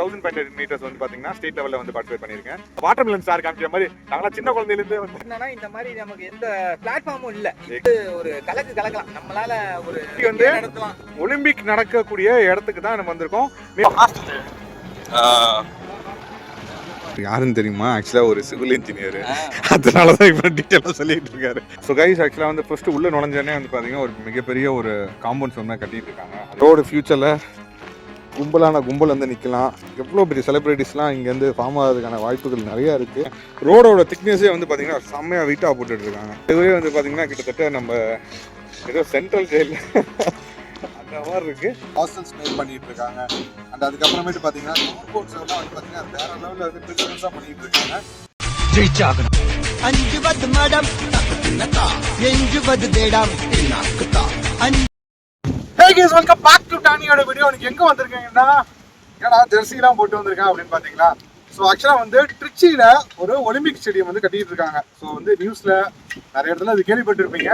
Thousand five hundred metres வந்து பாத்தீங்கன்னா state லெவல்ல வந்து பார்ட்டிசிபேட் பண்ணியிருக்கேன். வாட்டர் மிலன் சார் காமிக்கிற மாதிரி நாங்களாம் சின்ன குழந்தையிலேருந்து வந்து என்னன்னா இந்த மாதிரி நமக்கு எந்த பிளாட்ஃபார்மும் இல்ல. இது ஒரு கலக்கு கலக்கலாம். நம்மளால ஒரு வந்து நடத்தலாம். ஒலிம்பிக் நடக்கக்கூடிய இடத்துக்கு தான் நம்ம வந்திருக்கோம். யாருன்னு தெரியுமா? ஆக்சுவலாக ஒரு சிவில் இன்ஜினியர் அதனால தான் இப்போ டீட்டெயிலாக சொல்லிட்டு இருக்காரு. ஸோ கைஸ் ஆக்சுவலாக வந்து ஃபர்ஸ்ட் உள்ள நுழைஞ்சோடனே வந்து பார்த்தீங்கன்னா ஒரு மிகப்பெரிய ஒரு காம்பவுண்ட்ஸ் வந்து கட்டிட்டு இருக்காங்க. ரோடு ஃபியூச்சரில் கும்பலான கும்பல் வந்து நிற்கலாம். எவ்வளோ பெரிய செலிப்ரிட்டிஸ்லாம் இங்கேருந்து ஃபார்ம் ஆகிறதுக்கான வாய்ப்புகள் நிறையா இருக்குது ரோடோட திக்னஸே வந்து பார்த்தீங்கன்னா செம்மையாக வெயிட்டாக போட்டுட்டு இருக்காங்க இதுவே வந்து பார்த்தீங்கன்னா கிட்டத்தட்ட நம்ம ஏதோ சென்ட்ரல் ஜெயில் அந்த மாதிரி இருக்கு. ஹாஸ்டல்ஸ் மேக் பண்ணிட்டு இருக்காங்க அண்ட் அதுக்கப்புறமேட்டு பார்த்தீங்கன்னா காம்பவுண்ட்ஸ் எல்லாம் வந்து பார்த்தீங்கன்னா வேற லெவலில் வந்து பிரிசன்ஸாக பண்ணிட்டு இருக்காங்க ஜெயிச்சாகணும் அஞ்சுவது மடம். எஞ்சுவது தேடம். அஞ்சு கேஸ் வெல்கம் பேக் டு டானியோட வீடியோ எனக்கு எங்க வந்திருக்கீங்கன்னா ஏன்னா ஜெர்சிலாம் போட்டு வந்திருக்கேன் அப்படின்னு பாத்தீங்களா? ஸோ ஆக்சுவலாக வந்து ட்ரிச்சியில் ஒரு ஒலிம்பிக் ஸ்டேடியம் வந்து கட்டிட்டு இருக்காங்க. ஸோ வந்து நியூஸில் நிறைய இடத்துல அது கேள்விப்பட்டிருப்பீங்க.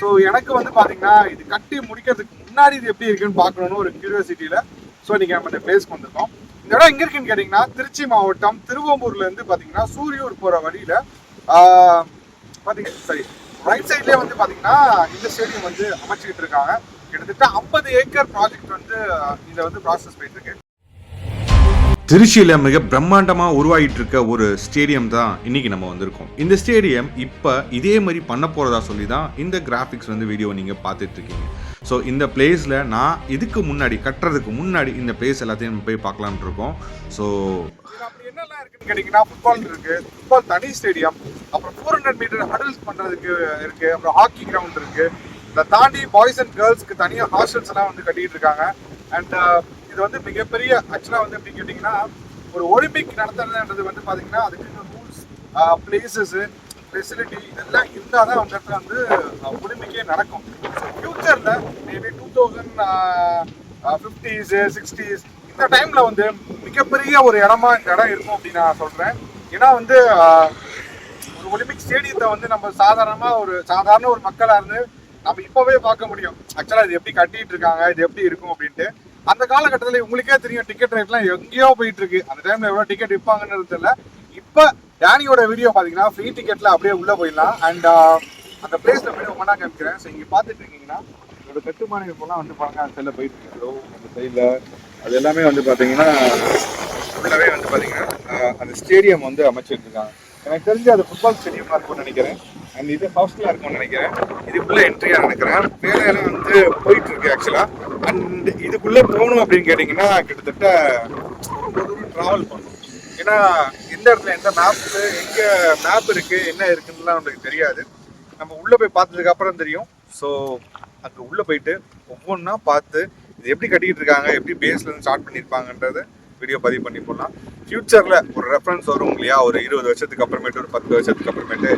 ஸோ எனக்கு வந்து பார்த்தீங்கன்னா இது கட்டி முடிக்கிறதுக்கு முன்னாடி இது எப்படி இருக்குன்னு பார்க்கணும்னு ஒரு கியூரியாசிட்டியில் ஸோ நீங்கள் நம்ம இந்த பிளேஸ்க்கு வந்திருக்கோம். இந்த இடம் எங்கே இருக்குன்னு கேட்டிங்கன்னா திருச்சி மாவட்டம் திருவம்பூர்லேருந்து பார்த்தீங்கன்னா சூரியூர் போகிற வழியில் பார்த்தீங்க சரி ரைட் சைட்லேயே வந்து பார்த்தீங்கன்னா இந்த ஸ்டேடியம் வந்து அமைச்சிக்கிட்டு இருக்காங்க. கிட்டத்தட்ட ஐம்பது ஏக்கர் ப்ராஜெக்ட் வந்து இதை வந்து ப்ராசஸ் போயிட்டு இருக்கு. திருச்சியில் மிக பிரம்மாண்டமாக உருவாகிட்டு இருக்க ஒரு ஸ்டேடியம் தான் இன்னைக்கு நம்ம வந்திருக்கோம். இந்த ஸ்டேடியம் இப்போ இதே மாதிரி பண்ண போகிறதா சொல்லி தான் இந்த கிராஃபிக்ஸ் வந்து வீடியோ நீங்கள் பார்த்துட்டு இருக்கீங்க. ஸோ இந்த பிளேஸில் நான் இதுக்கு முன்னாடி கட்டுறதுக்கு முன்னாடி இந்த பிளேஸ் எல்லாத்தையும் நம்ம போய் பார்க்கலான் இருக்கோம். ஸோ இதுல அப்படி என்னெல்லாம் இருக்குன்னு கேட்டிங்கன்னா ஃபுட்பால் இருக்குது ஃபுட்பால் தனி ஸ்டேடியம் அப்புறம் ஃபோர் ஹண்ட்ரட் மீட்டர் ஹடல்ஸ் பண்ணுறதுக்கு இருக்குது அப்புறம் ஹாக்கி கிரவுண்ட் இருக்குது இதை தாண்டி பாய்ஸ் அண்ட் கேர்ள்ஸ்க்கு தனியாக ஹாஸ்டல்ஸ் எல்லாம் வந்து கட்டிகிட்டு இருக்காங்க. அண்ட் uh, இது வந்து மிகப்பெரிய ஆக்சுவலாக வந்து எப்படி கேட்டிங்கன்னா ஒரு ஒலிம்பிக் நடத்துறதுன்றது வந்து பார்த்தீங்கன்னா அதுக்கு ரூல்ஸ் பிளேசஸ் ஃபெசிலிட்டி uh, இதெல்லாம் இருந்தால் தான் அந்த இடத்துல வந்து uh, ஒலிம்பிக்கே நடக்கும். ஃப்யூச்சரில் maybe two thousand fifties sixties இந்த டைமில் வந்து மிகப்பெரிய ஒரு இடமா இந்த இடம் இருக்கும் அப்படின்னு நான் சொல்கிறேன் ஏன்னா வந்து ஒரு ஒலிம்பிக் ஸ்டேடியத்தை வந்து நம்ம சாதாரணமாக ஒரு சாதாரண ஒரு மக்களாக இருந்து நம்ம இப்போவே பார்க்க முடியும். ஆக்சுவலாக இது எப்படி கட்டிட்டு இருக்காங்க இது எப்படி இருக்கும் அப்படின்ட்டு. அந்த காலகட்டத்தில் உங்களுக்கே தெரியும் டிக்கெட் ரேட்லாம் எங்கேயோ போயிட்டு இருக்கு. அந்த டைம்ல எவ்வளோ டிக்கெட் விற்பாங்கன்னு தெரியல. இப்போ டேனியோட வீடியோ பார்த்தீங்கன்னா ஃப்ரீ டிக்கெட்ல அப்படியே உள்ள போயிடலாம். அண்ட் அந்த பிளேஸ்ல போய் ஒன்றா காமிக்கிறேன். ஸோ இங்கே பார்த்துட்டு இருக்கீங்கன்னா இதோட கட்டுமான இப்போலாம் வந்து பாருங்க அந்த சைடில் போயிட்டு இருக்கு. அந்த சைடில் அது எல்லாமே வந்து பார்த்தீங்கன்னா ஃபுல்லாகவே வந்து பார்த்தீங்கன்னா அந்த ஸ்டேடியம் வந்து அமைச்சிருக்காங்க எனக்கு தெரிஞ்சு அது ஃபுட்பால் ஸ்டேடியமாக இருக்கும்னு நினைக்கிறேன். அண்ட் இது ஹாஸ்டலாக இருக்கும்னு நினைக்கிறேன். இதுக்குள்ளே என்ட்ரியாக நினைக்கிறேன் வேலையெல்லாம் வந்து போயிட்டு இருக்கு ஆக்சுவலாக அண்ட் இதுக்குள்ளே போகணும் அப்படின்னு கேட்டிங்கன்னா கிட்டத்தட்ட ட்ராவல் பண்ணணும். ஏன்னா எந்த இடத்துல எந்த மேப்பு எங்கே மேப் இருக்குது என்ன இருக்குன்னுலாம் நம்மளுக்கு தெரியாது. நம்ம உள்ளே போய் பார்த்ததுக்கப்புறம் தெரியும். ஸோ அங்கே உள்ளே போயிட்டு ஒவ்வொன்றா பார்த்து இது எப்படி கட்டிக்கிட்டு இருக்காங்க எப்படி பேஸ்ல இருந்து ஸ்டார்ட் பண்ணியிருப்பாங்கன்றத வீடியோ பதிவு பண்ணி போடலாம். ஃபியூச்சரில் ஒரு ரெஃபரன்ஸ் வரும் இல்லையா? ஒரு இருபது வருஷத்துக்கு அப்புறமேட்டு ஒரு பத்து வருஷத்துக்கு அப்புறமேட்டு.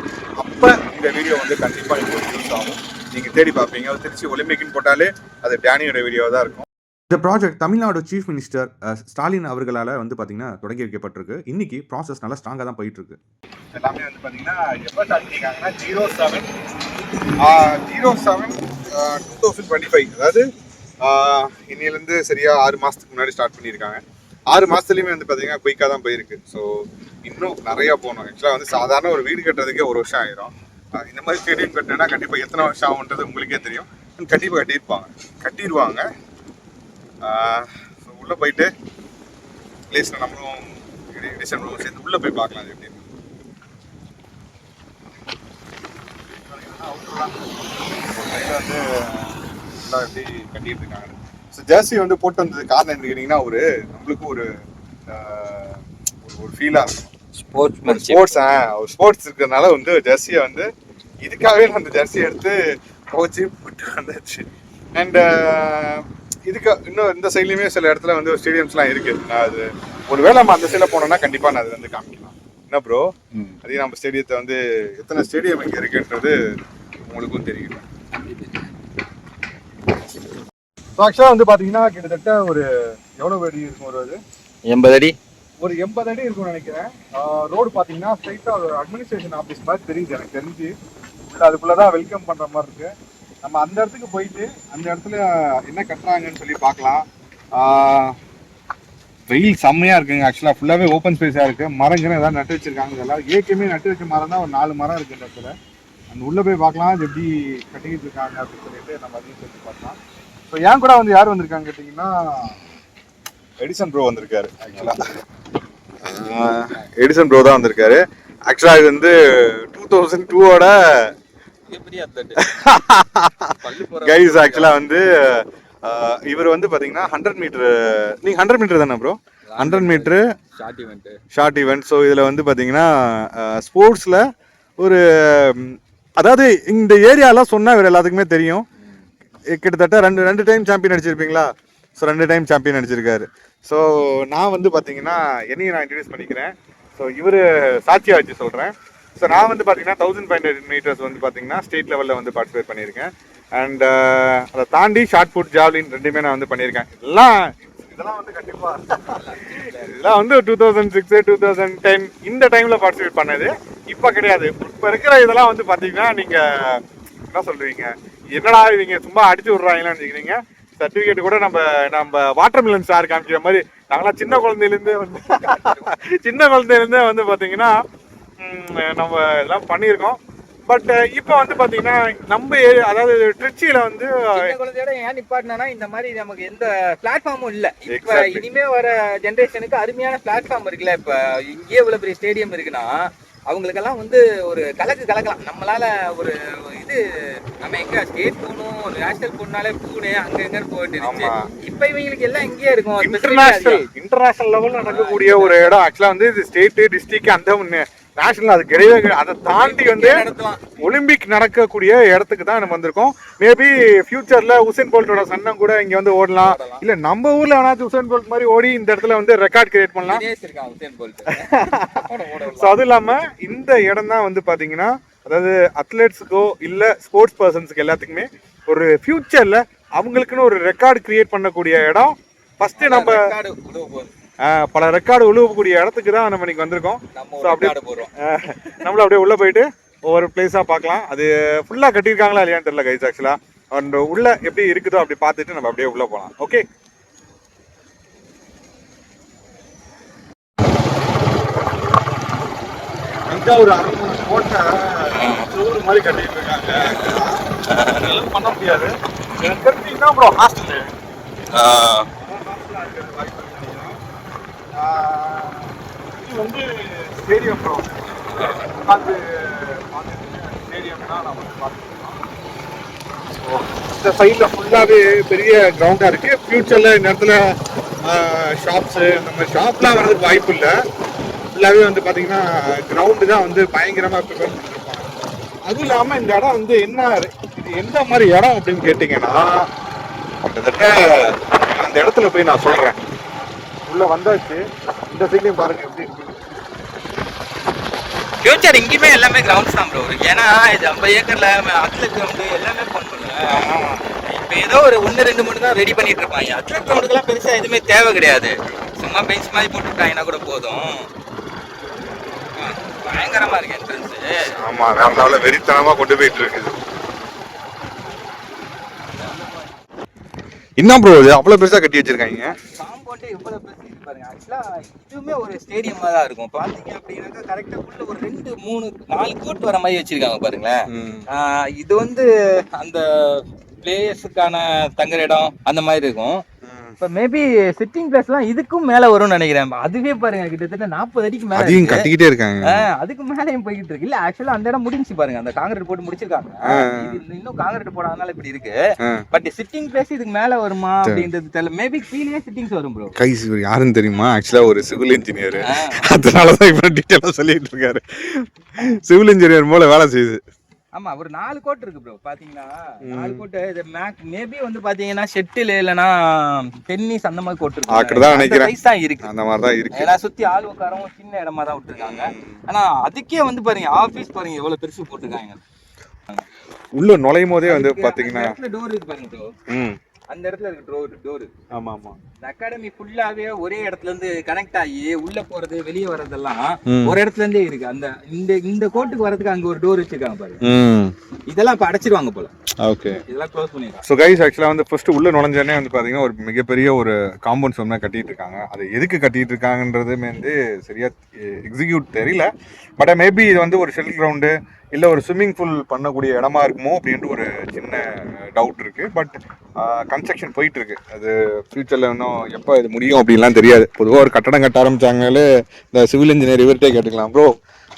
அப்போ இந்த வீடியோ வந்து கண்டிப்பாக உங்களுக்கு யூஸ் ஆகும். நீங்கள் தேடி பார்ப்பீங்க. அது திருச்சி ஒலிம்பிக்னு போட்டாலே அது டேனியோட வீடியோ தான் இருக்கும். இந்த project Tamil Nadu chief minister Stalin அவர்களால் வந்து பார்த்தீங்கன்னா தொடங்கி வைக்கப்பட்டிருக்கு. இன்னைக்கு ப்ராசஸ் நல்லா ஸ்ட்ராங்காக தான் போயிட்டு இருக்கு எல்லாமே வந்து பார்த்தீங்கன்னா எப்போ ஸ்டார்ட் பண்ணியிருக்காங்கன்னா zero seven zero seven two thousand twenty five அதாவது இன்னிலேருந்து சரியாக ஆறு மாதத்துக்கு முன்னாடி ஸ்டார்ட் பண்ணியிருக்காங்க. ஆறு மாதத்துலேயுமே வந்து பார்த்தீங்கன்னா குயிக்காக தான் போயிருக்கு. ஸோ இன்னும் நிறையா போகணும். ஆக்சுவலாக வந்து சாதாரண ஒரு வீடு கட்டுறதுக்கே ஒரு வருஷம் ஆயிரும். இந்த மாதிரி ஸ்டேடியம் கட்டினா கண்டிப்பாக எத்தனை வருஷம் ஆகுன்றது உங்களுக்கே தெரியும். கண்டிப்பாக கட்டியிருப்பாங்க. கட்டிடுவாங்க ஸோ உள்ளே போயிட்டு பிளேஸில் நம்மளும் டிசைன் பண்ணுவோம் சேர்ந்து உள்ளே போய் பார்க்கலாம் அது எப்படி வந்து ஃபுல்லாக எப்படி கட்டிட்டு இருக்காங்க. ஸோ ஜெர்சி வந்து போட்டு வந்தது காரணம் என்ன கேட்டிங்கன்னா ஒரு நம்மளுக்கு ஒரு ஒரு- ஒரு ஃபீலாக இருக்கும். ஸ்போர்ட்ஸ் ஸ்போர்ட்ஸ் ஆ ஒரு ஸ்போர்ட்ஸ் இருக்கிறதுனால வந்து ஜெர்சியை வந்து இதுக்காகவே நான் அந்த ஜெர்சி எடுத்து துவச்சி போட்டு வந்தாச்சு. அண்ட் இதுக்கு இன்னும் இந்த சைட்லேயுமே சில இடத்துல வந்து ஸ்டேடியம்ஸ்லாம் இருக்கு. நான் அது ஒருவேளை நம்ம அந்த சைடில் போனோம்னா கண்டிப்பாக நான் அது வந்து காமிக்கலாம். என்ன ப்ரோ அதே நம்ம ஸ்டேடியத்தை வந்து எத்தனை ஸ்டேடியம் இங்கே இருக்குன்றது உங்களுக்கும் தெரியும். ஆக்சுவலாக வந்து பார்த்தீங்கன்னா கிட்டத்தட்ட ஒரு எவ்வளோ அடி இருக்கும் ஒரு இது? எண்பது அடி. ஒரு எண்பது அடி இருக்கும்னு நினைக்கிறேன். ரோடு பார்த்தீங்கன்னா ஸ்ட்ரைட்டாக ஒரு அட்மினிஸ்ட்ரேஷன் ஆஃபீஸ் மாதிரி தெரியுது எனக்கு தெரிஞ்சு. அதுக்குள்ளே தான் வெல்கம் பண்ணுற மாதிரி இருக்கு. நம்ம அந்த இடத்துக்கு போயிட்டு அந்த இடத்துல என்ன கட்டுறாங்கன்னு சொல்லி பார்க்கலாம். வெயில் செம்மையா இருக்குங்க ஆக்சுவலா ஃபுல்லாவே ஓப்பன் ஸ்பேஸா இருக்கு. மரங்கள் ஏதாவது நட்டு வச்சிருக்காங்க இதெல்லாம். ஏற்கனவே நட்டு வச்ச மரம் தான் ஒரு நாலு மரம் இருக்கு இந்த இடத்துல. அந்த உள்ள போய் பார்க்கலாம் அது எப்படி கட்டிக்கிட்டு இருக்காங்க அப்படின்னு சொல்லிட்டு நம்ம அதையும் சொல்லி பார்க்கலாம். ஸோ ஏன் கூட வந்து யார் வந்திருக்காங்க கேட்டிங்கன்னா எடிசன் ப்ரோ வந்திருக்காரு ஆக்சுவலா எடிசன் ப்ரோ தான் வந்திருக்காரு. ஆக்சுவலா இது வந்து டூ தௌசண்ட் டூவோட கைஸ் ஆக்சுவலா வந்து இவர் வந்து பாத்தீங்கன்னா ஹண்ட்ரட் மீட்டர் நீங்க ஹண்ட்ரட் மீட்டர் தானே bro hundred metre short event short event so இதில் வந்து பார்த்தீங்கன்னா ஸ்போர்ட்ஸில் ஒரு அதாவது இந்த ஏரியாலாம் சொன்னால் இவர் எல்லாத்துக்குமே தெரியும். கிட்டத்தட்ட ரெண்டு ரெண்டு டைம் சாம்பியன் அடிச்சிருப்பீங்களா? ஸோ ரெண்டு டைம் சாம்பியன் அடிச்சிருக்காரு. ஸோ நான் வந்து பார்த்தீங்கன்னா என்னையும் நான் இன்ட்ரடியூஸ் பண்ணிக்கிறேன். ஸோ இவர் சாட்சியாக வச்சு சொல்கிறேன் ஸோ நான் வந்து பார்த்தீங்கன்னா தௌசண்ட் ஃபைவ் ஹண்ட்ரட் மீட்டர்ஸ் வந்து பார்த்தீங்கன்னா ஸ்டேட் லெவலில் வந்து பார்ட்டிசிபேட் பண்ணியிருக்கேன். அண்ட் அதை தாண்டி ஷார்ட் புட் ஜாவ்லின் ரெண்டுமே நான் வந்து பண்ணியிருக்கேன். எல்லாம் இதெல்லாம் வந்து கண்டிப்பாக இதெல்லாம் வந்து two thousand six two thousand ten இந்த டைமில் பார்ட்டிசிபேட் பண்ணது. இப்போ கிடையாது. இப்போ இருக்கிற இதெல்லாம் வந்து பார்த்தீங்கன்னா நீங்கள் என்ன சொல்கிறீங்க என்னடா இவங்க சும்மா அடிச்சு விடுறாங்களான்னு நினைக்கிறீங்க சர்டிஃபிகேட் கூட நம்ம நம்ம வாட்டர் மிலன் சார் காமிக்கிற மாதிரி நாங்களாம் சின்ன குழந்தையிலேருந்தே வந்து சின்ன குழந்தையிலேருந்தே வந்து பார்த்தீங்கன்னா நம்ம இதெல்லாம் பண்ணியிருக்கோம். பட் இப்போ வந்து பார்த்தீங்கன்னா நம்ம ஏரியா அதாவது திருச்சியில் வந்து குழந்தையோட ஏன் நிப்பாட்டினா இந்த மாதிரி நமக்கு எந்த பிளாட்ஃபார்மும் இல்ல. இப்ப Exactly. இனிமே வர ஜெனரேஷனுக்கு அருமையான பிளாட்ஃபார்ம் இருக்குல்ல. இப்ப இங்கேயே இவ்வளவு பெரிய ஸ்டேடியம் இருக்குன்னா அவங்களுக்கெல்லாம் வந்து ஒரு கலக்கு கலக்கலாம். நம்மளால ஒரு இது நம்ம எங்க ஸ்டேட் போகணும் நேஷனல் போனாலே பூனே அங்க எங்க போயிட்டு ஆமா. இப்ப இவங்களுக்கு எல்லாம் இங்கேயே இருக்கும். இன்டர்நேஷனல் இன்டர்நேஷனல் லெவல்ல நடக்கக்கூடிய ஒரு இடம். ஆக்சுவலா வந்து இது ஸ்டேட் டிஸ்ட்ரிக்ட் அந்த நேஷனல் அது கிடையவே. அதை தாண்டி வந்து ஒலிம்பிக் நடக்கக்கூடிய இடத்துக்கு தான் நம்ம வந்திருக்கோம். மேபி ஃபியூச்சர்ல உசேன் போல்ட்டோட சன்னம் கூட இங்க வந்து ஓடலாம். இல்ல நம்ம ஊர்ல வேணாச்சும் உசேன் போல்ட் மாதிரி ஓடி இந்த இடத்துல வந்து ரெக்கார்ட் கிரியேட் பண்ணலாம். ஸோ அதுவும் இல்லாம இந்த இடம் தான் வந்து பாத்தீங்கன்னா அதாவது அத்லெட்ஸுக்கோ இல்ல ஸ்போர்ட்ஸ் பர்சன்ஸ்க்கு எல்லாத்துக்குமே ஒரு ஃபியூச்சர்ல அவங்களுக்குன்னு ஒரு ரெக்கார்ட் கிரியேட் பண்ணக்கூடிய இடம். ஃபர்ஸ்ட் நம்ம பல ரெக்கார்டு உழுவக்கூடிய இடத்துக்கு தான் நம்ம இன்னைக்கு வந்திருக்கோம். ஒரு அப்படியே- நம்மளும் அப்படியே உள்ள போயிட்டு ஒவ்வொரு பிளேஸா பார்க்கலாம். அது ஃபுல்லா கட்டியிருக்காங்களா இல்லையான்னு தெரியல கைஸ் ஆக்சுவலா அந்த உள்ள எப்படி இருக்குதோ அப்படி பார்த்துட்டு நம்ம அப்படியே உள்ள போகலாம். ஓகே ஒரு கோட்டை மாதிரி கட்டிட்டு இருக்காங்க. அதெல்லாம் பண்ண முடியாது. எனக்கு தெரிஞ்சு என்ன ப்ரோ ஹாஸ்டல் இது வந்து ஸ்டேடியம் ப்ரோ உட்காந்து ஸ்டேடியம் தான் நம்ம ஸோ இந்த சைடில் ஃபுல்லாகவே பெரிய கிரவுண்டாக இருக்குது ஃப்யூச்சரில் இந்த இடத்துல ஷாப்ஸு நம்ம ஷாப்லாம் வர்றதுக்கு வாய்ப்பு இல்லை. ஃபுல்லாகவே வந்து பார்த்தீங்கன்னா கிரவுண்டு தான் வந்து பயங்கரமாக ப்ரிப்பேர் பண்ணியிருப்பாங்க அதுவும் இல்லாமல் இந்த இடம் வந்து என்ன இது எந்த மாதிரி இடம் அப்படின்னு கேட்டிங்கன்னா கிட்டத்தட்ட அந்த இடத்துல போய் நான் சொல்கிறேன் உள்ளே வந்தாச்சு. இந்த சைட்லையும் பாருங்க எப்படி இருக்கு. ஃபியூச்சர் இங்கேயுமே எல்லாமே கிரவுண்ட்ஸ் தான் ப்ரோ ஏன்னா இது ஐம்பது ஏக்கர்ல அத்லெட் கிரவுண்டு எல்லாமே பண்ணுறோம் இப்போ ஏதோ ஒரு ஒன்று ரெண்டு மட்டும் தான் ரெடி பண்ணிட்டு இருப்பாங்க. அத்லெட் கிரவுண்டுக்கெல்லாம் பெருசாக எதுவுமே தேவை கிடையாது. சும்மா பெஞ்ச் மாதிரி போட்டு விட்டாங்கன்னா கூட போதும். ஆ, பயங்கரமா இருக்கு என்ட்ரன்ஸு ஆமாம் வேற லெவலில் வெறித்தனமாக கொண்டு போயிட்டு இருக்குது என்ன ப்ரோ இது அவ்வளோ பெருசாக கட்டி வச்சிருக்காங்க. எவ்வளோ பெருசு இருக்கு பாருங்க. ஆக்சுவலாக இதுவுமே ஒரு ஸ்டேடியமாக தான் இருக்கும். பார்த்தீங்க அப்படின்னாக்கா கரெக்டாக உள்ள ஒரு ரெண்டு மூணு நாலு கோட் வர மாதிரி வச்சிருக்காங்க பாருங்களேன். இது வந்து அந்த பிளேயர்ஸுக்கான தங்குற இடம் அந்த மாதிரி இருக்கும். இப்போ மேபி சிட்டிங் பிளேஸ்லாம் இதுக்கும் மேலே வரும்னு நினைக்கிறேன். அதுவே பாருங்க கிட்டத்தட்ட நாற்பது அடிக்கு மேலே அதையும் கட்டிக்கிட்டே இருக்காங்க. அதுக்கு மேலேயும் போய்கிட்டு இருக்கு. இல்ல ஆக்சுவலா அந்த இடம் முடிஞ்சு பாருங்க. அந்த காங்கிரீட் போட்டு முடிச்சிருக்காங்க. இன்னும் காங்கிரீட் போடாதனால இப்படி இருக்கு. பட் சிட்டிங் பிளேஸ் இதுக்கு மேல வருமா அப்படின்றது தெரியல. மேபி கீழே சிட்டிங்ஸ் வரும் ப்ரோ இவர் யாருன்னு தெரியுமா? ஆக்சுவலா ஒரு சிவில் இன்ஜினியர் அதனால தான் இவ்வளோ டீட்டெயிலாக சொல்லிட்டு இருக்காரு. சிவில் இன்ஜினியர் போல வேலை செய்யுது. ஆமா ஒரு நாலு கோட் இருக்கு ப்ரோ பாத்தீங்கன்னா நாலு கோட் இது மேக் மேபி வந்து பாத்தீங்கன்னா ஷெட்டில் இல்லனா டென்னிஸ் அந்த மாதிரி கோட் இருக்கு. அப்படிதான் நினைக்கிறேன். சைஸ் தான் இருக்கு. அந்த மாதிரி தான் இருக்கு. ஏன்னா சுத்தி ஆள் உட்காரவும் சின்ன இடமா தான் விட்டுருக்காங்க. ஆனா அதுக்கே வந்து பாருங்க ஆபீஸ் பாருங்க எவ்வளவு பெருசு போட்டிருக்காங்க. உள்ள நுழையும் போதே வந்து பாத்தீங்கன்னா டோர் இருக்கு பாருங்க ப்ரோ ம். அந்த இடத்துல இருக்கு டோர் டோர் ஆமா ஆமா இந்த அகாடமி ஃபுல்லாவே ஒரே இடத்துல இருந்து கனெக்ட் ஆகி உள்ள போறது வெளிய வர்றதெல்லாம். ஒரு இடத்துல இருந்தே இருக்கு. அந்த இந்த இந்த கோட்டுக்கு வரதுக்கு அங்க ஒரு டோர் வச்சிருக்காங்க பாருங்க. ம். இதெல்லாம் இப்ப அடைச்சிருவாங்க போல. ஓகே இதெல்லாம் க்ளோஸ் பண்ணிருக்காங்க ஸோ கைஸ் ஆக்சுவலாக வந்து ஃபர்ஸ்ட் உள்ள நுழைஞ்சோடனே வந்து பார்த்தீங்கன்னா ஒரு மிகப்பெரிய ஒரு காம்பவுண்ட் சுவர்னா கட்டிட்டு இருக்காங்க. அது எதுக்கு கட்டிட்டு இருக்காங்கன்றதுமே வந்து சரியா எக்ஸிக்யூட் தெரியல. பட் மேபி இது வந்து ஒரு ஷெல் கிரவுண்டு இல்லை ஒரு ஸ்விம்மிங் பூல் பண்ணக்கூடிய இடமா இருக்குமோ அப்படின்ட்டு ஒரு சின்ன டவுட் இருக்கு. பட் கன்ஸ்ட்ரக்ஷன் போயிட்டு இருக்கு அது ஃபியூச்சரில் இன்னும் எப்போ இது முடியும் அப்படின்லாம் தெரியாது. பொதுவாக ஒரு கட்டடம் கட்ட ஆரம்பிச்சாங்களே இந்த சிவில் இன்ஜினியர் இவர்கிட்டே கேட்டுக்கலாம். ப்ரோ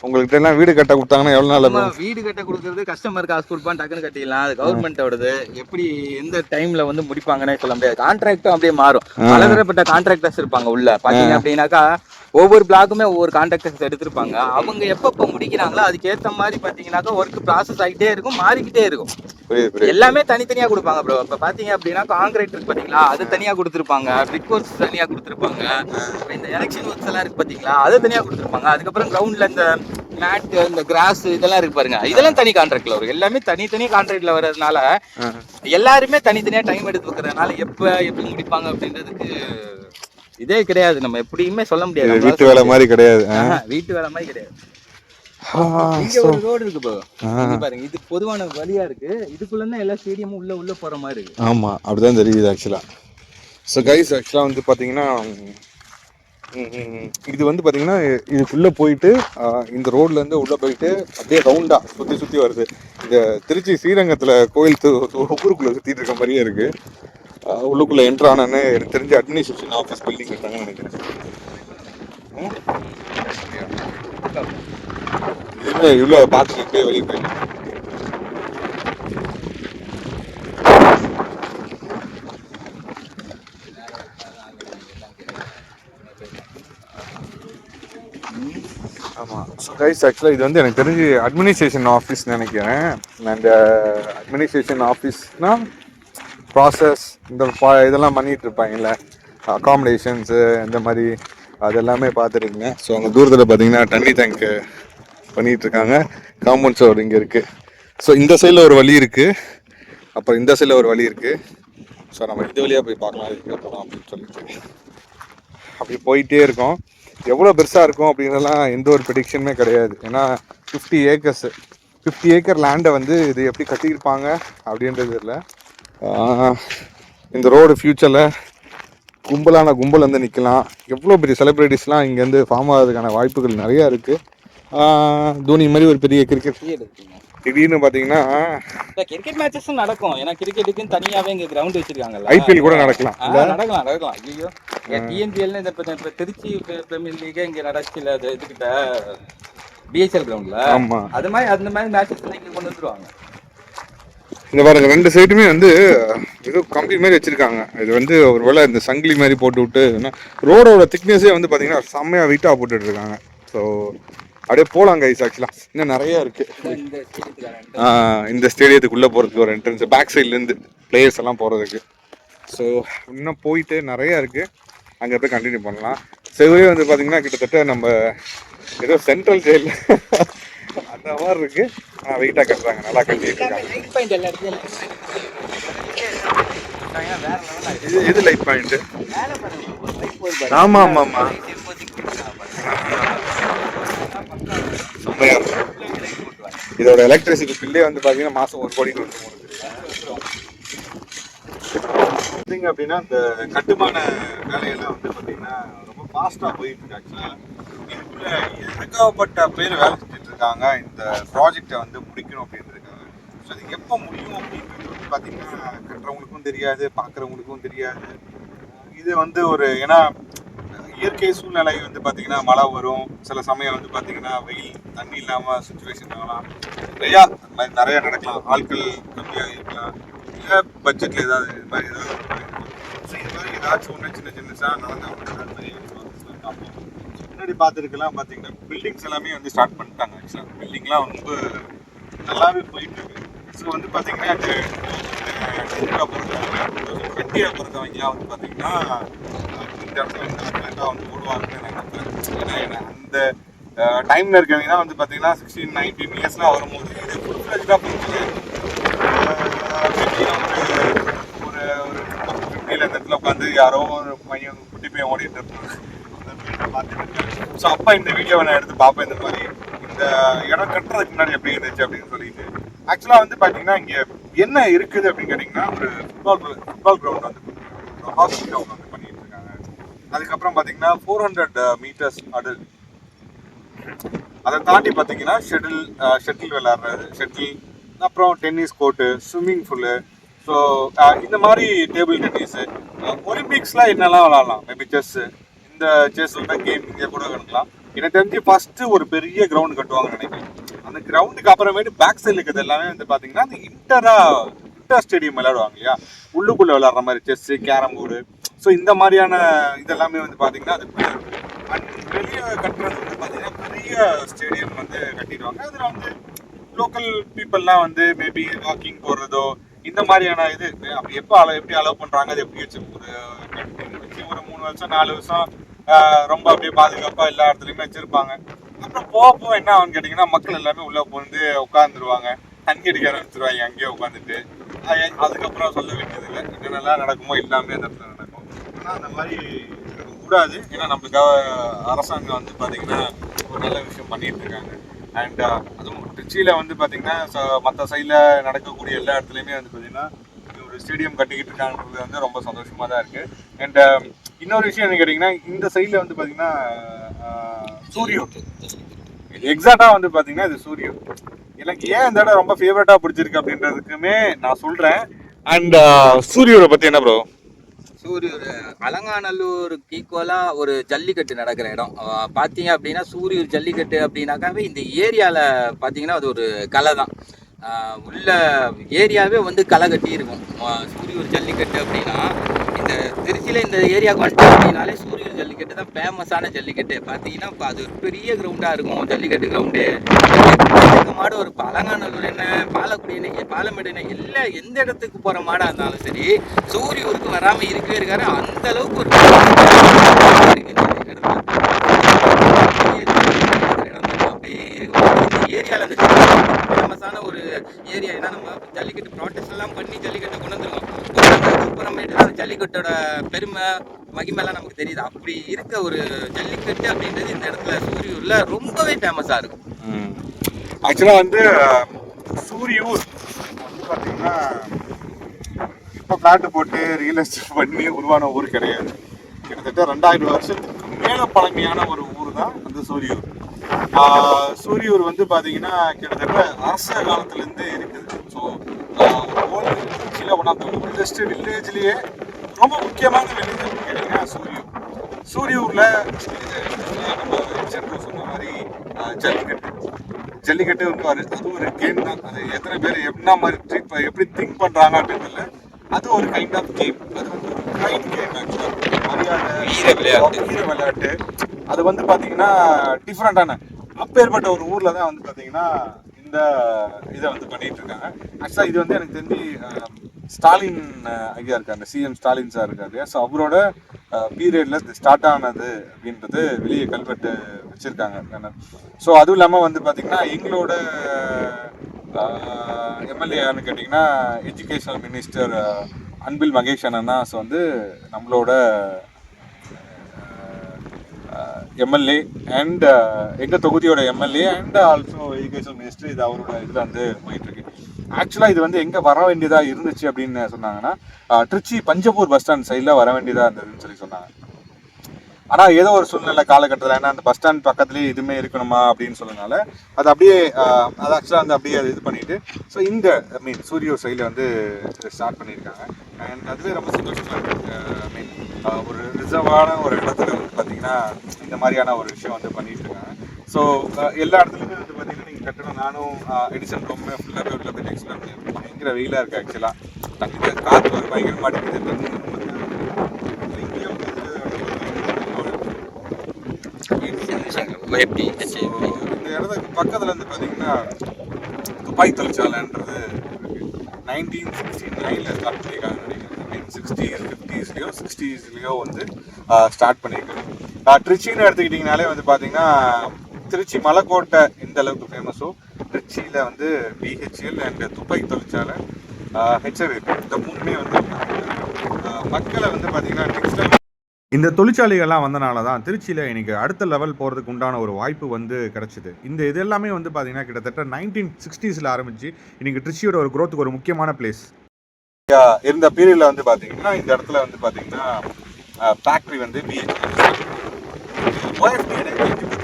உங்கள்கிட்ட எல்லாம் வீடு கட்ட கொடுத்தாங்கன்னா எவ்வளோ நாள் வீடு கட்ட கொடுக்கறது கஸ்டமர் காசு கொடுப்பான் டக்குன்னு கட்டிடலாம். அது கவர்மெண்டோடது எப்படி எந்த டைம்ல வந்து முடிப்பாங்கன்னே சொல்ல முடியாது. கான்ட்ராக்டும் அப்படியே மாறும். பலதரப்பட்ட கான்ட்ராக்டர்ஸ் இருப்பாங்க உள்ள. பாத்தீங்க அப்படின்னாக்கா ஒவ்வொரு பிளாக்குமே ஒவ்வொரு கான்ட்ராக்டர்ஸ் எடுத்திருப்பாங்க. அவங்க எப்பப்ப முடிக்கிறாங்களோ அதுக்கு ஏத்த மாதிரி பாத்தீங்கன்னாக்கா ஒர்க் ப்ராசஸ் ஆகிட்டே இருக்கும் மாறிக்கிட்டே இருக்கும். எல்லாமே தனித்தனியா கொடுப்பாங்க ப்ரோ இப்ப பாத்தீங்க அப்படின்னா காங்கிரீட் இருக்கு பாத்தீங்களா? அது தனியா கொடுத்துருப்பாங்க. பிரிக் ஒர்க்ஸ் தனியா கொடுத்துருப்பாங்க. இந்த எலெக்ஷன் ஒர்க்ஸ் எல்லாம் இருக்கு பாத்தீங்களா? அது தனியா கொடுத்துருப்பாங்க. அதுக்கப்புறம் கிரவுண்ட்ல இந்த மேட் இந்த கிராஸ் இதெல்லாம் இருக்கு பாருங்க. இதெல்லாம் தனி கான்ட்ராக்ட்ல வரும். எல்லாமே தனித்தனி கான்ட்ராக்ட்ல வர்றதுனால எல்லாருமே தனித்தனியா டைம் எடுத்து வைக்கிறதுனால எப்ப எப்படி முடிப்பாங்க அப்படின்றதுக்கு இதே கிடையாது. நம்ம எப்படியுமே சொல்ல முடியாது. வீட்டு வேலை மாதிரி கிடையாது. வீட்டு வேலை மாதிரி கிடையாது. இங்க ஒரு ரோடு இருக்கு பாருங்க. இது பொதுவான வழியா இருக்கு. இதுக்குள்ள தான் எல்லா ஸ்டேடியமும் உள்ள உள்ள போற மாதிரி இருக்கு. ஆமாம் அப்படிதான் தெரியுது ஆக்சுவலாக ஸோ கைஸ் ஆக்சுவலாக வந்து ம். இது வந்து பார்த்தீங்கன்னா இதுக்குள்ளே போயிட்டு இந்த ரோட்லேருந்து உள்ளே போயிட்டு அப்படியே ரவுண்டாக சுற்றி சுற்றி வருது. இந்த திருச்சி ஸ்ரீரங்கத்தில் கோயில் ஊருக்குள்ளே சுற்றிட்டு இருக்க மாதிரியே இருக்குது உள்ளுக்குள்ளே என்ட்ரு ஆனேன்னு எனக்கு தெரிஞ்ச அட்மினிஸ்ட்ரேஷன் ஆஃபீஸ் பில்டிங் இருக்காங்கன்னு நினைக்கிறேன். ம்? இதுவே இவ்வளோ பார்த்துட்டு வெளியே போயிட்டு ஆமாம் ஸோ கைஸ் ஆக்சுவலாக இது வந்து எனக்கு தெரிஞ்சு அட்மினிஸ்ட்ரேஷன் ஆஃபீஸ் நினைக்கிறேன். அந்த அட்மினிஸ்ட்ரேஷன் ஆஃபீஸ்னால் ப்ராசஸ் இந்த பா- இதெல்லாம் பண்ணிட்டு இருப்பாங்கல்ல அகாமடேஷன்ஸு இந்த மாதிரி அது எல்லாமே பார்த்துருக்கீங்க. ஸோ அங்கே தூரத்தில் பார்த்தீங்கன்னா தண்ணி டேங்க்கு பண்ணிகிட்டு இருக்காங்க காம்பவுண்ட் சவர் இங்கே இருக்குது ஸோ இந்த சைடில் ஒரு வழி இருக்குது அப்புறம் இந்த சைடில் ஒரு வழி இருக்குது ஸோ நம்ம இந்த வழியாக போய் பார்க்கலாம் இதுக்கு போகலாம் அப்படின்னு சொல்லிட்டு. அப்படி போயிட்டே இருக்கோம். எவ்வளோ பெருசாக இருக்கும் அப்படின்றலாம் எந்த ஒரு ப்ரிடிக்ஷனுமே கிடையாது. ஏன்னா ஃபிஃப்டி ஏக்கர்ஸு ஃபிஃப்டி ஏக்கர் லேண்டை வந்து இது எப்படி கட்டியிருப்பாங்க அப்படின்றது இல்லை இந்த ரோடு ஃப்யூச்சரில் கும்பலான கும்பல் வந்து நிற்கலாம் எவ்வளோ பெரிய செலிப்ரிட்டிஸ்லாம் இங்கேருந்து ஃபார்ம் ஆகிறதுக்கான வாய்ப்புகள் நிறையா இருக்குது தோனி மாதிரி ஒரு பெரிய கிரிக்கெட் திடீர்னு பார்த்தீங்கன்னா கிரிக்கெட் மேட்சஸும் நடக்கும். ஏன்னா கிரிக்கெட்டுக்குன்னு தனியாவே இங்க கிரவுண்ட் வச்சிருக்காங்கல்ல. ஐபிஎல் கூட நடக்கலாம். நடக்கலாம் நடக்கலாம். ஐயோ டிஎன்பிஎல் இந்த இப்ப திருச்சி பிரீமியர் லீக் இங்க நடக்கல. அது இதுகிட்ட பிஹெச்எல் கிரவுண்ட்ல ஆமா. அது மாதிரி அந்த மாதிரி மேட்சஸ் இங்க கொண்டு வந்துருவாங்க. இந்த பாருங்க ரெண்டு சைடுமே வந்து ஏதோ கம்பி மாதிரி வச்சிருக்காங்க. இது வந்து ஒரு வேளை இந்த சங்கிலி மாதிரி போட்டு விட்டு ரோடோட திக்னஸே வந்து பார்த்தீங்கன்னா செம்மையாக வெயிட்டாக போட்டுட்டு இருக்காங்க. ஸோ அப்படியே போகலாம் கைஸ் ஆக்சுவலாக இன்னும் நிறைய இருக்கு. இந்த ஸ்டேடியத்துக்குள்ளே போகிறதுக்கு ஒரு என்ட்ரன்ஸ் பேக் சைட்லேருந்து பிளேயர்ஸ் எல்லாம் போகிறதுக்கு ஸோ இன்னும் போயிட்டு நிறையா இருக்குது அங்கே போய் கண்டினியூ பண்ணலாம். செவரே வந்து பார்த்தீங்கன்னா கிட்டத்தட்ட நம்ம ஏதோ சென்ட்ரல் ஜெயில் அந்த மாதிரி இருக்குது ஆனால் வெயிட்டாக கட்டுறாங்க நல்லா லெவலா இது இது லைட் பாயிண்ட். ஆமா ஆமா ஆமா. செம்மையா இருக்கும். இதோட எலக்ட்ரிசிட்டி பில்லே வந்து பாத்தீங்கன்னா மாசம் ஒரு கோடி வந்துரும் பார்த்தீங்க அப்படின்னா இந்த கட்டுமான வேலையெல்லாம் வந்து பாத்தீங்கன்னா ரொம்ப ஃபாஸ்டா போயிட்டு இருக்கு ஆக்சுவலா இதுக்குள்ள ஏகப்பட்ட பேர் வேலை இருக்காங்க இந்த ப்ராஜெக்டை வந்து முடிக்கணும் அப்படின்றதுக்காக ஸோ அது எப்போ முடியும் அப்படின்றது வந்து பார்த்தீங்கன்னா கட்டுறவங்களுக்கும் தெரியாது பார்க்குறவங்களுக்கும் தெரியாது. இது வந்து ஒரு ஏன்னா இயற்கை சூழ்நிலை வந்து பார்த்தீங்கன்னா மழை வரும். சில சமயம் வந்து பார்த்தீங்கன்னா வெயில் தண்ணி இல்லாமல் சுச்சுவேஷன் ஆகலாம். நிறையா அந்த மாதிரி நிறையா நடக்கலாம். ஆட்கள் கம்மியாக இருக்கலாம். இல்லை பட்ஜெட்டில் ஏதாவது இது மாதிரி ஏதாவது ஸோ இது மாதிரி ஏதாச்சும் ஒன்று சின்ன சின்னதாக நடந்தால் முன்னாடி பார்த்துருக்கலாம் பார்த்தீங்கன்னா பில்டிங்ஸ் எல்லாமே வந்து ஸ்டார்ட் பண்ணிட்டாங்க. ஆக்சுவலாக பில்டிங்லாம் ரொம்ப நல்லாவே போயிட்டு இருக்கு. ஸோ வந்து பார்த்தீங்கன்னா இந்த டூரில் பொறுத்தவங்க வெட்டியை பொறுத்தவங்கலாம் வந்து பார்த்தீங்கன்னா இந்த இடத்துல இந்த இடத்துல வந்து ஓடுவாங்கன்னு நான் ஏன்னா எனக்கு அந்த டைமில் இருக்கவங்கன்னா வந்து பார்த்தீங்கன்னா சிக்ஸ்டீன் நைன்டீன் இயர்ஸ்லாம் வரும்போது இது ஃபுல் ஃப்ளெஜ்டாக போகும்போது ஒரு ஒரு ஃபிஃப்டியில் இந்த இடத்துல உட்காந்து யாரோ ஒரு பையன் குட்டி பையன் ஓடிட்டு இருப்பாங்க ஸோ அப்பா இந்த வீடியோவை நான் எடுத்து பார்ப்பேன் இந்த மாதிரி. இந்த இடம் கட்டுறதுக்கு முன்னாடி எப்படி இருந்துச்சு அப்படின்னு சொல்லிட்டு. ஆக்சுவலாக வந்து பார்த்தீங்கன்னா இங்கே என்ன இருக்குது அப்படின்னு கேட்டிங்கன்னா ஒரு ஃபுட்பால் ஃபுட்பால் கிரவுண்ட் வந்து ஹாக்கி கிரவுண்ட் வந்து பண்ணிட்டு இருக்காங்க. அதுக்கப்புறம் பார்த்தீங்கன்னா four hundred metres uh, Atal. அதை தாண்டி பார்த்தீங்கன்னா ஷெட்டில் ஷெட்டில் uh, விளாட்றது ஷெட்டில் அப்புறம் tennis court swimming pool so இந்த மாதிரி டேபிள் டென்னிஸு ஒலிம்பிக்ஸில் என்னெல்லாம் விளாட்லாம் மேபி செஸ்ஸு இந்த செஸ் கேம் இங்கே கூட கணக்கலாம் எனக்கு தெரிஞ்சு ஃபஸ்ட்டு ஒரு பெரிய கிரவுண்ட் கட்டுவாங்கன்னு நினைக்கிறேன். அந்த கிரவுண்டுக்கு அப்புறமேட்டு பேக் சைடில் இருக்கிறது எல்லாமே வந்து பார்த்தீங்கன்னா அந்த இன்டரா இன்டர் ஸ்டேடியம் விளையாடுவாங்க இல்லையா? உள்ளுக்குள்ளே விளையாடுற மாதிரி செஸ்ஸு கேரம் போர்டு ஸோ இந்த மாதிரியான இதெல்லாமே வந்து பார்த்தீங்கன்னா அது பெரிய வெளியே கட்டுறது வந்து பார்த்தீங்கன்னா பெரிய ஸ்டேடியம் வந்து கட்டிடுவாங்க. அதில் வந்து லோக்கல் பீப்புளெலாம் வந்து மேபி வாக்கிங் போடுறதோ இந்த மாதிரியான இது அப்படி எப்போ அலோ எப்படி அலோவ் பண்ணுறாங்க அது எப்படி வச்சு ஒரு கட்டி ஒரு மூணு வருஷம் நாலு வருஷம் ரொம்ப அப்படியே பாதுகாப்பாக எல்லா இடத்துலையுமே வச்சுருப்பாங்க. அப்புறம் போக போக என்ன ஆகும்னு கேட்டிங்கன்னா மக்கள் எல்லாமே உள்ளே வந்து உட்காந்துருவாங்க தண்ணி அடிக்க ஆரம்பிச்சிருவாங்க அங்கேயே உட்காந்துட்டு அதுக்கப்புறம் சொல்ல வேண்டியது இல்லை என்னென்னலாம் நடக்குமோ எல்லாமே அந்த இடத்துல நடக்கும். ஆனால் அந்த மாதிரி கூடாது ஏன்னா நம்மளுக்காக அரசாங்கம் வந்து பார்த்திங்கன்னா ஒரு நல்ல விஷயம் பண்ணிகிட்டு இருக்காங்க அண்ட் அதுவும் திருச்சியில் வந்து பார்த்திங்கன்னா மற்ற சைடில் நடக்கக்கூடிய எல்லா இடத்துலையுமே வந்து பார்த்திங்கன்னா ஒரு ஸ்டேடியம் கட்டிக்கிட்டு இருக்காங்கிறது வந்து ரொம்ப சந்தோஷமாக தான் இருக்குது அண்ட் இன்னொரு விஷயம் என்ன கேட்டிங்கன்னா இந்த சைடில் வந்து பார்த்தீங்கன்னா சூரியன் எக்ஸாக்டாக வந்து பார்த்தீங்கன்னா இது சூரியன் எனக்கு ஏன் இந்த இடம் ரொம்ப ஃபேவரட்டாக பிடிச்சிருக்கு அப்படின்றதுக்குமே நான் சொல்கிறேன் அண்ட் சூரியோட பற்றி என்ன ப்ரோ சூரியூர் அலங்காநல்லூருக்கு ஈக்குவலாக ஒரு ஜல்லிக்கட்டு நடக்கிற இடம். பார்த்தீங்க அப்படின்னா சூரியூர் ஜல்லிக்கட்டு அப்படின்னாக்காவே இந்த ஏரியாவில் பார்த்தீங்கன்னா அது ஒரு கலை தான் உள்ள ஏரியாவே வந்து களை கட்டி இருக்கும் சூரியூர் ஜல்லிக்கட்டு அப்படின்னா திருச்சியில் இந்த ஏரியாவுக்கு வந்துட்டு அப்படின்னாலே சூரியன் ஜல்லிக்கட்டு தான் ஃபேமஸான ஜல்லிக்கட்டு. பார்த்தீங்கன்னா இப்போ அது ஒரு பெரிய கிரவுண்டாக இருக்கும் ஜல்லிக்கட்டு கிரவுண்டு மாடு ஒரு பழங்காநல்லூர் என்ன பாலக்குடி என்ன பாலமேடு என்ன எல்லா எந்த இடத்துக்கு போகிற மாடாக இருந்தாலும் சரி சூரியூருக்கு வராமல் இருக்கவே இருக்காரு. அந்த அளவுக்கு ஒரு ஏரியாவில் ஃபேமஸான ஒரு ஏரியா ஏன்னா நம்ம ஜல்லிக்கட்டு ப்ராட்டஸ்ட் எல்லாம் பண்ணி ஜல்லிக்கட்டை கொண்டு வந்துருக்கோம் அப்புறமேட்டு தான் ஜல்லிக்கட்டோட பெருமை மகிமைலாம் நமக்கு தெரியுது. அப்படி இருக்க ஒரு ஜல்லிக்கட்டு அப்படின்றது இந்த இடத்துல சூரியூர்ல ரொம்பவே ஃபேமஸாக இருக்கும். ஆக்சுவலாக வந்து சூரியூர் வந்து பார்த்தீங்கன்னா இப்போ பிளாட் போட்டு ரியல் எஸ்டேட் பண்ணி உருவான ஊர் கிடையாது. கிட்டத்தட்ட ரெண்டாயிரம் வருஷத்துக்கு மேலே பழமையான ஒரு ஊர் தான் அந்த சூரியூர் சூரியூர் வந்து பார்த்தீங்கன்னா கிட்டத்தட்ட அரச காலத்துலேருந்து இருக்குது. So old one of the oldest வில்லேஜ்லேயே ரொம்ப முக்கியமான வில்லேஜ் அப்படின்னு கேட்டிங்கன்னா சூரியூர். சூரியூரில் நம்ம சென்று சொன்ன மாதிரி ஜல்லிக்கட்டு. ஜல்லிக்கட்டு வந்து ஒரு அது ஒரு கேம் தான். அது எத்தனை பேர் என்ன மாதிரி ட்ரிப் எப்படி திங்க் பண்ணுறாங்க அப்படின்னு தெரியல. அது ஒரு கைண்ட் ஆஃப் கேம் அது வந்து ஒரு கைண்ட் கேம் வீர விளையாட்டு. வீர விளையாட்டு. அது வந்து பார்த்தீங்கன்னா டிஃப்ரெண்டான அப்பேற்பட்ட ஒரு ஊரில் தான் வந்து பார்த்தீங்கன்னா இந்த இதை வந்து பண்ணிட்டு இருக்காங்க. ஆக்சுவலாக இது வந்து எனக்கு தெரிஞ்சு ஸ்டாலின் ஐயா இருக்காரு சிஎம் ஸ்டாலின் சார் இருக்காரு. ஸோ அவரோட பீரியட்ல ஸ்டார்ட் ஆனது அப்படின்றது வெளியே கல்வெட்டு வச்சிருக்காங்க. ஸோ அதுவும் இல்லாமல் வந்து பார்த்தீங்கன்னா எங்களோட எம்எல்ஏன்னு கேட்டிங்கன்னா எஜுகேஷனல் மினிஸ்டர் அன்பில் மகேஷ் அண்ணாஸ் வந்து நம்மளோட எம்எல்ஏ அண்ட் எங்கள் தொகுதியோட MLA and also education minister இது அவரோட இதில் வந்து போயிட்டுருக்கு ஆக்சுவலாக இது வந்து எங்கே வர வேண்டியதாக இருந்துச்சு அப்படின்னு சொன்னாங்கன்னா திருச்சி பஞ்சப்பூர் பஸ் ஸ்டாண்ட் சைடில் வர வேண்டியதாக இருந்ததுன்னு சொல்லி சொன்னாங்க. ஆனால் ஏதோ ஒரு சூழ்நிலை காலகட்டத்தில் ஏன்னா அந்த பஸ் ஸ்டாண்ட் பக்கத்துலேயே இதுவுமே இருக்கணுமா அப்படின்னு சொன்னனால அது அப்படியே அது ஆக்சுவலாக வந்து அப்படியே அது இது பண்ணிட்டு ஸோ இந்த ஐ மீன் சூரியோ சைடில் வந்து ஸ்டார்ட் பண்ணியிருக்காங்க அண்ட் அதுவே ரொம்ப சந்தோஷமாக இருக்குது ஐ மீன் ஒரு ரிசர்வான ஒரு இடத்துல வந்து பார்த்தீங்கன்னா இந்த மாதிரியான ஒரு விஷயம் வந்து பண்ணிகிட்டு இருக்காங்க. ஸோ uh, எல்லா இடத்துலையுமே வந்து பார்த்தீங்கன்னா நீங்கள் கட்டணும். நானும் எடிசன் ரொம்ப ஃபுல்லாகவே உள்ள போய் எக்ஸ்பிளைன் பண்ணியிருக்கேன் பயங்கர வெயிலாக இருக்குது ஆக்சுவலாக தண்ணி காற்று ஒரு பயங்கரமாக அடிக்குது. வந்து எப்படி இந்த இடத்துக்கு பக்கத்தில் வந்து பார்த்தீங்கன்னா துப்பாக்கி தொழிற்சாலைன்றது நைன்டீன் சிக்ஸ்டி நைனில் ஸ்டார்ட் பண்ணியிருக்காங்க நினைக்கிறேன். மீன் சிக்ஸ்டி ஃபிஃப்டிஸ்லேயோ சிக்ஸ்டீஸ்லேயோ வந்து uh, ஸ்டார்ட் பண்ணியிருக்காங்க ட்ரிச்சின்னு எடுத்துக்கிட்டிங்கனாலே வந்து பார்த்தீங்கன்னா திருச்சி மலைக்கோட்டை எந்த அளவுக்கு ஃபேமஸோ திருச்சியில் வந்து பிஹெச்எல் அண்ட் துப்பாக்கி தொழிற்சாலை ஹெச்எல் இந்த மூணுமே வந்து மக்களை வந்து பார்த்தீங்கன்னா நெக்ஸ்ட் இந்த தொழிற்சாலைகள்லாம் வந்தனால தான் திருச்சியில் இன்றைக்கி அடுத்த லெவல் போகிறதுக்கு உண்டான ஒரு வாய்ப்பு வந்து கிடச்சிது. இந்த இது எல்லாமே வந்து பார்த்தீங்கன்னா கிட்டத்தட்ட நைன்டீன் சிக்ஸ்டீஸில் ஆரம்பித்து இன்றைக்கி திருச்சியோட ஒரு குரோத்துக்கு ஒரு முக்கியமான பிளேஸ் இருந்த பீரியடில் வந்து பார்த்தீங்கன்னா இந்த இடத்துல வந்து பார்த்தீங்கன்னா ஃபேக்ட்ரி வந்து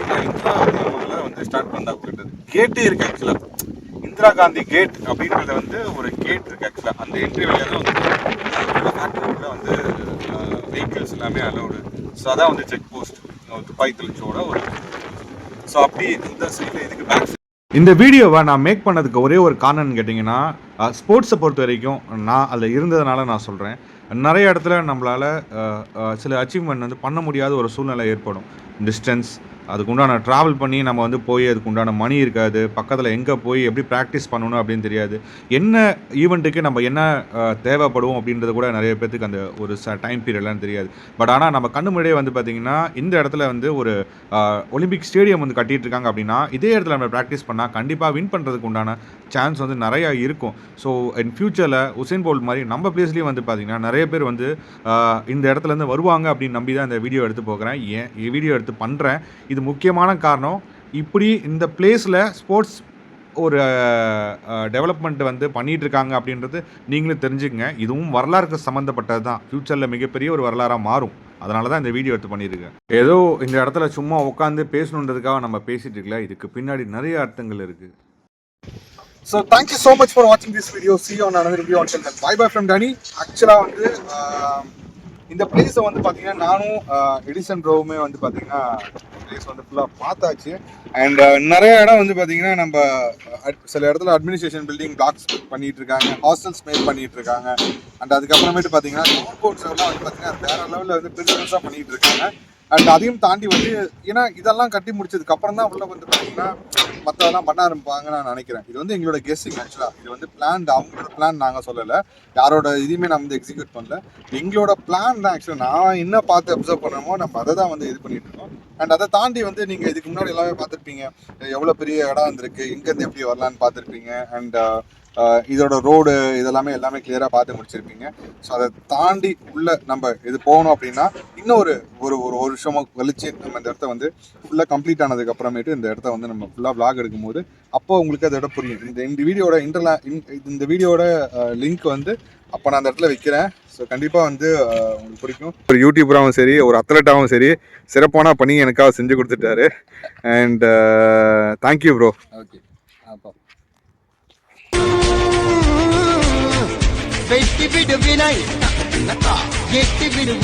வந்து ஸ்டார்ட் பண்ணா போயிட்டது கேட்டே இருக்கு ஆக்சுவலாக இந்திரா காந்தி கேட் அப்படின்றத வந்து ஒரு கேட் இருக்கு ஆக்சுவலாக அந்த என்ட்ரி வழியாக தான் வந்து வந்து வெஹிக்கிள்ஸ் எல்லாமே அலௌடு ஸோ அதான் வந்து செக் போஸ்ட் துப்பாக்கி தெளிச்சோட ஒரு ஸோ அப்படி இந்த சைடில் இதுக்கு பேக் இந்த வீடியோவை நான் மேக் பண்ணதுக்கு ஒரே ஒரு காரணம்னு கேட்டிங்கன்னா ஸ்போர்ட்ஸை பொறுத்த வரைக்கும் நான் அதில் இருந்ததுனால நான் சொல்கிறேன் நிறைய இடத்துல நம்மளால் சில அச்சீவ்மெண்ட் வந்து பண்ண முடியாத ஒரு சூழ்நிலை ஏற்படும். டிஸ்டன்ஸ் அதுக்கு உண்டான ட்ராவல் பண்ணி நம்ம வந்து போய் அதுக்கு உண்டான மணி இருக்காது. பக்கத்தில் எங்கே போய் எப்படி ப்ராக்டிஸ் பண்ணணும் அப்படின்னு தெரியாது. என்ன ஈவெண்ட்டுக்கு நம்ம என்ன தேவைப்படும் தேவைப்படுவோம் அப்படின்றது கூட நிறைய பேர்த்துக்கு அந்த ஒரு ச டைம் பீரியட்லாம் தெரியாது. பட் ஆனால் நம்ம கண்ணு முன்னாடியே வந்து பார்த்திங்கன்னா இந்த இடத்துல வந்து ஒரு ஒலிம்பிக் ஸ்டேடியம் வந்து கட்டிகிட்டு இருக்காங்க அப்படின்னா இதே இடத்துல நம்ம ப்ராக்டிஸ் பண்ணால் கண்டிப்பாக வின் பண்ணுறதுக்கு உண்டான சான்ஸ் வந்து நிறையா இருக்கும். ஸோ இன் ஃப்யூச்சரில் உசேன் போல்ட் மாதிரி நம்ம பிளேஸ்லேயும் வந்து பார்த்திங்கன்னா நிறைய பேர் வந்து இந்த இடத்துலேருந்து வருவாங்க அப்படின்னு நம்பி தான் இந்த வீடியோ எடுத்து போகிறேன் ஏன் வீடியோ எடுத்து பண்ணுறேன் இது முக்கியமான காரணம். இப்படி இந்த பிளேஸில் ஸ்போர்ட்ஸ் ஒரு டெவலப்மெண்ட் வந்து பண்ணிகிட்டு இருக்காங்க அப்படின்றது நீங்களும் தெரிஞ்சுக்கங்க. இதுவும் வரலாறுக்கு சம்மந்தப்பட்டது தான் ஃப்யூச்சரில் மிகப்பெரிய ஒரு வரலாறாக மாறும். அதனால தான் இந்த வீடியோ எடுத்து பண்ணியிருக்கேன். ஏதோ இந்த இடத்துல சும்மா உட்காந்து பேசணுன்றதுக்காக நம்ம பேசிட்டு இருக்கல. இதுக்கு பின்னாடி நிறைய அர்த்தங்கள் இருக்குது so thank you so much for வாட்சிங் this video see on another video on then bye bye from டனி ஆக்சுவலாக வந்து இந்த பிளேஸை வந்து பார்த்தீங்கன்னா நானும் எடிசன் ரோவுமே வந்து பார்த்தீங்கன்னா பிளேஸ் வந்து ஃபுல்லாக பார்த்தாச்சு. அண்ட் நிறைய இடம் வந்து பார்த்தீங்கன்னா நம்ம அட்- சில இடத்துல அட்மினிஸ்ட்ரேஷன் பில்டிங் பிளாக்ஸ் பண்ணிட்டு இருக்காங்க. ஹாஸ்டல்ஸ் மேக் பண்ணிட்டு இருக்காங்க. அண்ட் அதுக்கப்புறமேட்டு பார்த்தீங்கன்னா காம்பவுண்ட்ஸ் எல்லாம் வந்து பார்த்தீங்கன்னா வேற லெவலில் வந்து பெருசு பெருசாக பண்ணிட்டு இருக்காங்க. அண்ட் அதையும் தாண்டி வந்து ஏன்னா இதெல்லாம் கட்டி முடிச்சதுக்கு அப்புறம் தான் உள்ள வந்து பார்த்தீங்கன்னா மற்றதெல்லாம் பண்ண ஆரம்பிப்பாங்க நான் நினைக்கிறேன். இது வந்து எங்களோட கெஸ்டிங் ஆக்சுவலாக இது வந்து பிளான் அவங்களோட பிளான் நாங்கள் சொல்லலை. யாரோட இதையுமே நான் வந்து எக்ஸிக்யூட் பண்ணல. எங்களோட பிளான் தான் ஆக்சுவலாக நான் என்ன பார்த்து அப்சர்வ் பண்ணணுமோ நம்ம அதை தான் வந்து இது பண்ணிட்டு இருக்கோம். அண்ட் அதை தாண்டி வந்து நீங்கள் இதுக்கு முன்னாடி எல்லாமே பார்த்துருப்பீங்க. எவ்வளோ பெரிய இடம் இருந்திருக்கு எங்கேருந்து எப்படி வரலான்னு பார்த்துருப்பீங்க. அண்ட் uh, uh, இதோட ரோடு இதெல்லாமே எல்லாமே கிளியராக பார்த்து முடிச்சிருப்பீங்க. ஸோ அதை தாண்டி உள்ள நம்ம இது போகணும் அப்படின்னா இன்னொரு ஒரு ஒரு ஒரு வருஷமாக கழிச்சு நம்ம இந்த இடத்த வந்து ஃபுல்லாக கம்ப்ளீட் ஆனதுக்கு அப்புறமேட்டு இந்த இடத்த வந்து நம்ம ஃபுல்லாக விளாக் எடுக்கும்போது அப்போ உங்களுக்கு அதோட புரியும். இந்த இந்த வீடியோட இன்டர்லா இந்த வீடியோட லிங்க் uh, வந்து அப்போ நான் அந்த இடத்துல வைக்கிறேன். ஸோ கண்டிப்பாக வந்து உங்களுக்கு பிடிக்கும். ஒரு யூடியூபராகவும் சரி ஒரு அத்லட்டாகவும் சரி சிறப்பான பணி எனக்காக செஞ்சு கொடுத்துட்டாரு. அண்ட் தேங்க்யூ ப்ரோ ஓகே அப்போ. வெட்டி விடு வினை. எட்டி விடு